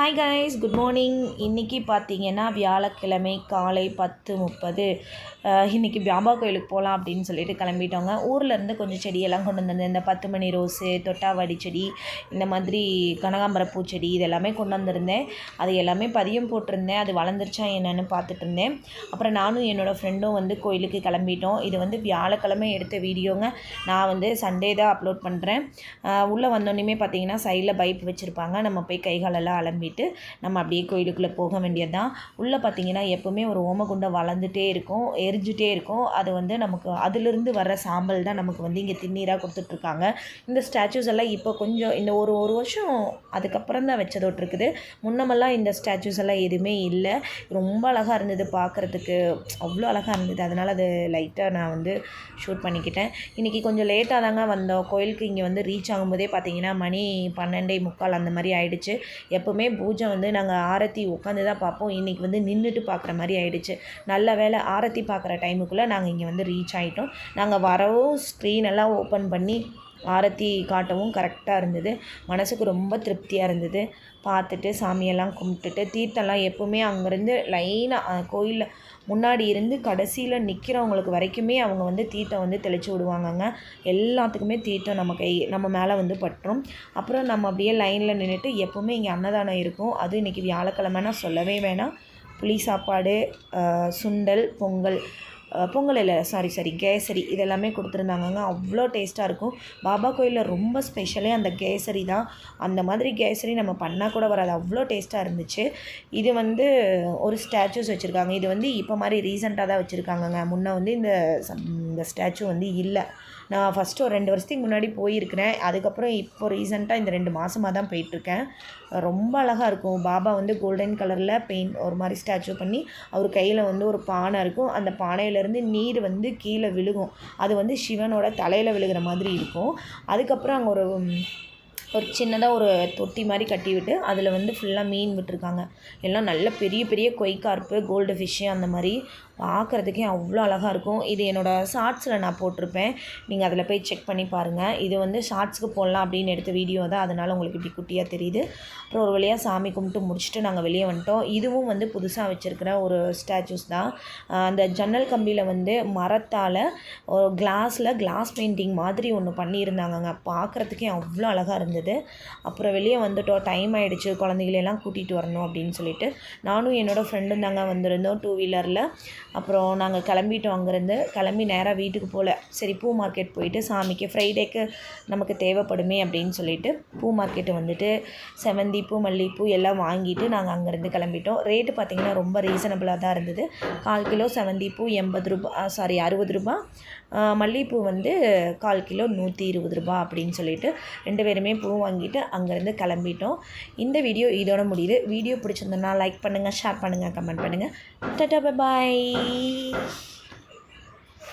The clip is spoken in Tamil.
ஹாய் கைஸ் குட் மார்னிங் இன்றைக்கி பார்த்தீங்கன்னா வியாழக்கிழமை காலை பத்து முப்பது. இன்றைக்கி வியாபா கோயிலுக்கு போகலாம் அப்படின்னு சொல்லிட்டு கிளம்பிட்டோங்க. ஊர்லேருந்து கொஞ்சம் செடியெல்லாம் கொண்டு வந்திருந்தேன் இந்த பத்து மணி ரோஸு தொட்டாவாடி செடி இந்த மாதிரி கனகாம்பர பூச்செடி இதெல்லாமே கொண்டு வந்திருந்தேன். அது எல்லாமே பதியம் போட்டிருந்தேன். அது வளர்ந்துருச்சா என்னென்னு பார்த்துட்டு இருந்தேன். அப்புறம் நானும் என்னோடய ஃப்ரெண்டும் வந்து கோயிலுக்கு கிளம்பிட்டோம். இது வந்து வியாழக்கிழமை எடுத்த வீடியோங்க. நான் வந்து சண்டே தான் அப்லோட் பண்ணுறேன் உள்ளே வந்தோன்னே பார்த்தீங்கன்னா சைடில் பைப் வச்சுருப்பாங்க. நம்ம போய் கை காலெல்லாம் அலம்பிட்டு நம்ம அப்படியே கோயிலுக்குள்ளே போக வேண்டியது தான் உள்ளே பார்த்தீங்கன்னா எப்போவுமே ஒரு ஓமகுண்டம் வளர்ந்துட்டே இருக்கும் எரிஞ்சுட்டே இருக்கும். அது வந்து நமக்கு அதிலிருந்து வர்ற சாம்பல் தான் நமக்கு வந்து இங்கே திண்ணீராக கொடுத்துட்ருக்காங்க. இந்த ஸ்டாச்சூஸ் எல்லாம் இப்போ கொஞ்சம் இந்த ஒரு ஒரு வருஷம் அதுக்கப்புறம் தான் வச்சதோட்டிருக்குது முன்னமெல்லாம் இந்த ஸ்டாச்சூஸ் எல்லாம் எதுவுமே இல்லை. ரொம்ப அழகாக இருந்தது பார்க்குறதுக்கு அவ்வளோ அழகாக இருந்தது. அதனால் அது லைட்டாக நான் வந்து ஷூட் பண்ணிக்கிட்டேன். இன்றைக்கி கொஞ்சம் லேட்டாக தாங்க வந்தோம். கோயிலுக்கு இங்கே வந்து ரீச் ஆகும்போதே பார்த்தீங்கன்னா மணி பன்னெண்டே முக்கால் அந்த மாதிரி ஆயிடுச்சு. எப்போவுமே பூஜை வந்து நாங்கள் ஆரத்தி உட்காந்து தான் பார்ப்போம் இன்றைக்கி வந்து நின்றுட்டு பார்க்குற மாதிரி ஆயிடுச்சு. நல்ல வேலை ஆரத்தி பார்க்குற டைமுக்குள்ளே நாங்கள் இங்கே வந்து ரீச் ஆகிட்டோம் நாங்கள் வரவும் ஸ்க்ரீன் எல்லாம் ஓப்பன் பண்ணி ஆரத்தி காட்டவும் கரெக்டாக இருந்தது. மனசுக்கு ரொம்ப திருப்தியாக இருந்தது. பார்த்துட்டு சாமியெல்லாம் கும்பிட்டுட்டு தீர்த்தம்லாம் எப்போவுமே அங்கேருந்து லைனாக கோயிலில் முன்னாடி இருந்து கடைசியில் நிற்கிறவங்களுக்கு வரைக்குமே அவங்க வந்து தீர்த்தம் வந்து தெளித்து விடுவாங்கங்க. எல்லாத்துக்குமே தீர்த்தம் நம்ம கை நம்ம மேலே வந்து பட்டுரும் அப்புறம் நம்ம அப்படியே லைனில் நின்றுட்டு எப்போவுமே இங்கே அன்னதானம் இருக்கும். அதுவும் இன்றைக்கி வியாழக்கிழமைனா சொல்லவே வேணாம். புளி சாப்பாடு சுண்டல் பொங்கல் பொங்கல் இல்லை சாரி சாரி கேசரி இதெல்லாமே கொடுத்துருந்தாங்கங்க. அவ்வளோ டேஸ்ட்டாக இருக்கும். பாபா கோயிலில் ரொம்ப ஸ்பெஷலே அந்த கேசரி தான். அந்த மாதிரி கேசரி நம்ம பண்ணால் கூட வராது. அவ்வளோ டேஸ்ட்டாக இருந்துச்சு. இது வந்து ஒரு ஸ்டாச்சூஸ் வச்சுருக்காங்க. இது வந்து இப்போ மாதிரி ரீசெண்டாக தான் வச்சுருக்காங்கங்க. முன்னே வந்து இந்த இந்த ஸ்டாச்சு வந்து இல்லை. நான் ஃபஸ்ட்டு ஒரு ரெண்டு வருஷத்துக்கு முன்னாடி போயிருக்கிறேன். அதுக்கப்புறம் இப்போ ரீசெண்டாக இந்த ரெண்டு மாதமாக தான் போயிட்டுருக்கேன். ரொம்ப அழகாக இருக்கும். பாபா வந்து கோல்டன் கலரில் பெயிண்ட் ஒரு மாதிரி ஸ்டாச்சு பண்ணி அவர் கையில் வந்து ஒரு பானை இருக்கும். அந்த பானையில் பானையிலேருந்து நீர் வந்து கீழே விழுகும். அது வந்து சிவனோட தலையில் விழுகிற மாதிரி இருக்கும். அதுக்கப்புறம் அங்கே ஒரு ஒரு சின்னதாக ஒரு தொட்டி மாதிரி கட்டி விட்டு அதில் வந்து ஃபுல்லாக மீன் விட்டுருக்காங்க. எல்லாம் நல்ல பெரிய பெரிய கொய்கார்ப்பு கோல்டு ஃபிஷ்ஷு அந்த மாதிரி பார்க்குறதுக்கே அவ்வளோ அழகாக இருக்கும். இது என்னோடய ஷார்ட்ஸில் நான் போட்டிருப்பேன். நீங்கள் அதில் போய் செக் பண்ணி பாருங்கள் இது வந்து ஷார்ட்ஸ்க்கு போடலாம் அப்படின்னு எடுத்த வீடியோ தான். அதனால் உங்களுக்கு இப்படி குட்டியாக தெரியுது. அப்புறம் ஒரு வழியாக சாமி கும்பிட்டு முடிச்சுட்டு நாங்கள் வெளியே வந்துட்டோம். இதுவும் வந்து புதுசாக வச்சுருக்கிற ஒரு ஸ்டாச்சூஸ் தான். அந்த ஜன்னல் கம்பியில் வந்து மரத்தால் ஒரு கிளாஸில் கிளாஸ் பெயிண்டிங் மாதிரி ஒன்று பண்ணியிருந்தாங்கங்க. பார்க்குறதுக்கே அவ்வளோ அழகாக இருந்தது. இருந்தது. அப்புறம் வெளியே வந்துட்டோம். டைம் ஆகிடுச்சு குழந்தைகளெல்லாம் கூட்டிகிட்டு வரணும் அப்படின்னு சொல்லிட்டு நானும் என்னோடய ஃப்ரெண்டும் தாங்க வந்திருந்தோம் டூ வீலரில் அப்புறம் நாங்கள் கிளம்பிட்டோம் அங்கேருந்து. கிளம்பி நேராக வீட்டுக்கு போகல சரி பூ மார்க்கெட் போயிட்டு சாமிக்கு ஃப்ரைடேக்கு நமக்கு தேவைப்படுமே அப்படின்னு சொல்லிட்டு பூ மார்க்கெட்டு வந்துட்டு செவந்தி பூ மல்லிகைப்பூ எல்லாம் வாங்கிட்டு நாங்கள் அங்கேருந்து கிளம்பிட்டோம். ரேட்டு பார்த்திங்கன்னா ரொம்ப ரீசனபிளாக தான் இருந்தது. கால் கிலோ செவந்தி பூ எண்பது ரூபா சாரி அறுபது ரூபா. மல்லிகைப்பூ வந்து கால் கிலோ நூற்றி இருபது ரூபா அப்படின்னு சொல்லிட்டு ரெண்டு பேருமே பூ வாங்கிட்டு அங்கேருந்து கிளம்பிட்டோம். இந்த வீடியோ இதோட முடியுது. வீடியோ பிடிச்சிருந்தோன்னா லைக் பண்ணுங்கள் ஷேர் பண்ணுங்கள் கமெண்ட் பண்ணுங்கள் டட்டா பாய்